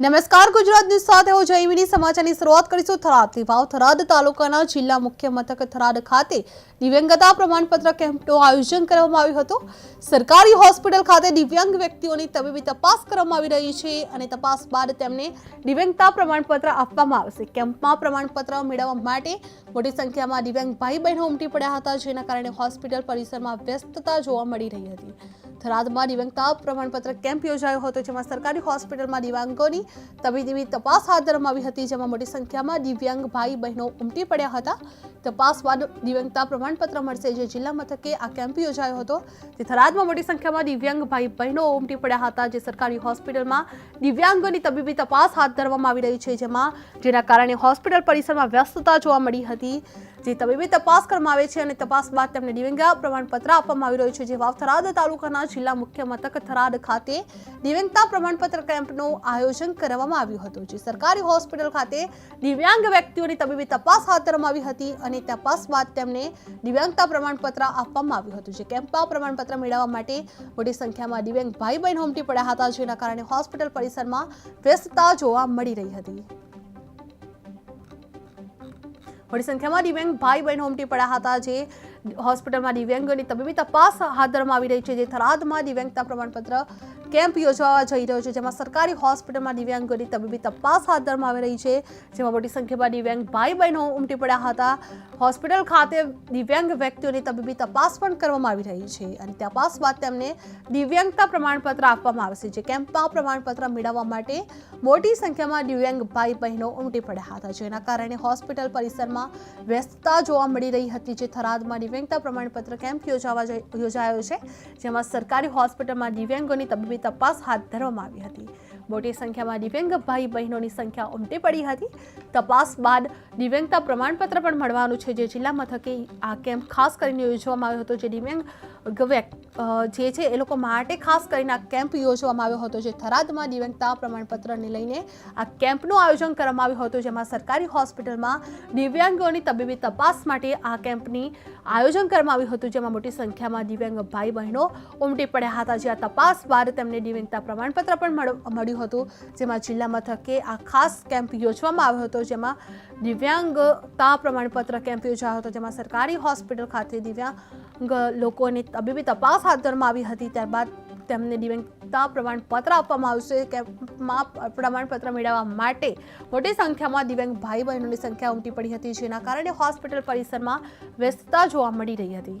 નમસ્કાર, ગુજરાત ન્યૂઝ સાથે હું જયમીની. સમાચારની શરૂઆત કરીશું થરાદથી ભાવ થરાદ તાલુકાના જિલ્લા મુખ્ય મથક થરાદ ખાતે દિવ્યાંગતા પ્રમાણપત્ર કેમ્પનું આયોજન કરવામાં આવ્યું હતું. સરકારી હોસ્પિટલ ખાતે દિવ્યાંગ વ્યક્તિઓની તબીબી તપાસ કરવામાં આવી રહી છે અને તપાસ બાદ તેમને દિવ્યાંગતા પ્રમાણપત્ર આપવામાં આવશે. કેમ્પમાં પ્રમાણપત્ર મેળવવા માટે મોટી સંખ્યામાં દિવ્યાંગ ભાઈ બહેનો ઉમટી પડ્યા હતા, જેના કારણે હોસ્પિટલ પરિસરમાં વ્યસ્તતા જોવા મળી રહી હતી. થરાદમાં દિવ્યાંગતા પ્રમાણપત્ર કેમ્પ યોજાયો હતો, જેમાં સરકારી હોસ્પિટલમાં દિવ્યાંગોની તબીબી તપાસ હાથ ધરવામાં આવી હતી, જેમાં મોટી સંખ્યામાં દિવ્યાંગ ભાઈ બહેનો ઉમટી પડ્યા હતા. તપાસ બાદ દિવ્યાંગતા પ્રમાણપત્ર મળશે, જે જિલ્લા મથકે આ કેમ્પ યોજાયો હતો. તે થરાદમાં મોટી સંખ્યામાં દિવ્યાંગ ભાઈ બહેનો ઉમટી પડ્યા હતા, જે સરકારી હોસ્પિટલમાં દિવ્યાંગોની તબીબી તપાસ હાથ ધરવામાં આવી રહી છે, જેમાં જેના કારણે હોસ્પિટલ પરિસરમાં વ્યસ્તતા જોવા મળી હતી. જે તબીબી તપાસ કરવામાં આવે છે અને તપાસ બાદ તેમને દિવ્યાંગ પ્રમાણપત્ર આપવામાં આવી રહ્યું છે, જે વાવ થરાદ તાલુકાના જિલ્લા મુખ્ય મથક થરાદ ખાતે દિવ્યાંગતા પ્રમાણપત્ર કેમ્પનું આયોજન કરવામાં આવ્યું હતું, જે સરકારી હોસ્પિટલ ખાતે દિવ્યાંગ વ્યક્તિઓની તબીબી તપાસ હાથ ધરવામાં આવી હતી અને તપાસ બાદ તેમને દિવ્યાંગતા પ્રમાણપત્ર આપવામાં આવ્યું હતું, જે કેમ્પમાં પ્રમાણપત્ર મેળવવા માટે મોટી સંખ્યામાં દિવ્યાંગ ભાઈ બહેન હોમટી પડ્યા હતા, જેના કારણે હોસ્પિટલ પરિસરમાં વ્યસ્તતા જોવા મળી રહી હતી. મોટી સંખ્યામાં દિવ્યાંગ ભાઈ બહેનો ઉમટી પડ્યા હતા જે હોસ્પિટલમાં દિવ્યાંગોની તબીબી તપાસ હાથ ધરવામાં આવી રહી છે. જે થરાદમાં દિવ્યાંગતા પ્રમાણપત્ર કેમ્પ યોજવા જઈ રહ્યો છે. જેમાં સરકારી હોસ્પિટલમાં દિવ્યાંગોની તબીબી તપાસ હાથ ધરવામાં આવી રહી છે. જેમાં મોટી સંખ્યામાં દિવ્યાંગ ભાઈ બહેનો ઉમટી પડ્યા હતા. હોસ્પિટલ ખાતે દિવ્યાંગ વ્યક્તિઓની તબીબી તપાસ પણ કરવામાં આવી રહી છે અને તપાસ બાદ તેમને દિવ્યાંગતા પ્રમાણપત્ર આપવામાં આવશે જે કેમ્પમાં પ્રમાણપત્ર મેળવવા માટે મોટી સંખ્યામાં દિવ્યાંગ ભાઈ બહેનો ઉમટી પડ્યા હતા. જેના કારણે હોસ્પિટલ પરિસરમાં વ્યસ્તતા જોવા મળી રહી હતી, જે થરાદમાં દિવ્યાંગતા પ્રમાણપત્ર કેમ્પ યોજાવા યોજાયો છે, જેમાં સરકારી હોસ્પિટલમાં દિવ્યાંગોની તબીબી તપાસ હાથ ધરવામાં આવી હતી. મોટી સંખ્યામાં દિવ્યાંગ ભાઈ બહેનોની સંખ્યા ઉમટી પડી હતી. તપાસ બાદ દિવ્યાંગતા પ્રમાણપત્ર પણ મળવાનું છે. જે જિલ્લા મથકે આ કેમ્પ ખાસ કરીને યોજવામાં આવ્યો હતો. જે દિવ્યાંગ જે છે એ લોકો માટે ખાસ કરીને આ કેમ્પ યોજવામાં આવ્યો હતો. જે થરાદમાં દિવ્યાંગતા પ્રમાણપત્રને લઈને આ કેમ્પનું આયોજન કરવામાં આવ્યું હતું. જેમાં સરકારી હોસ્પિટલમાં દિવ્યાંગોની તબીબી તપાસ માટે આ કેમ્પની આયોજન કરવામાં આવ્યું હતું. જેમાં મોટી સંખ્યામાં દિવ્યાંગ ભાઈ બહેનો ઉમટી પડ્યા હતા. જે આ તપાસ બાદ તેમને દિવ્યાંગતા પ્રમાણપત્ર પણ મળ- મળ્યું હતું, જેમાં જિલ્લા મથકે આ ખાસ કેમ્પ યોજવામાં આવ્યો હતો, જેમાં દિવ્યાંગતા પ્રમાણપત્ર કેમ્પ યોજાયો હતો, જેમાં સરકારી હોસ્પિટલ ખાતે દિવ્યાંગ લોકોની તબીબી તપાસ હાથ ધરવામાં આવી હતી, ત્યારબાદ તેમને દિવ્યાંગતા પ્રમાણપત્ર આપવામાં આવશે, કેમ્પમાં પ્રમાણપત્ર મેળવવા માટે મોટી સંખ્યામાં દિવ્યાંગ ભાઈ બહેનોની સંખ્યા ઉમટી પડી હતી, જેના કારણે હોસ્પિટલ પરિસરમાં વ્યસ્તતા જોવા મળી રહી હતી.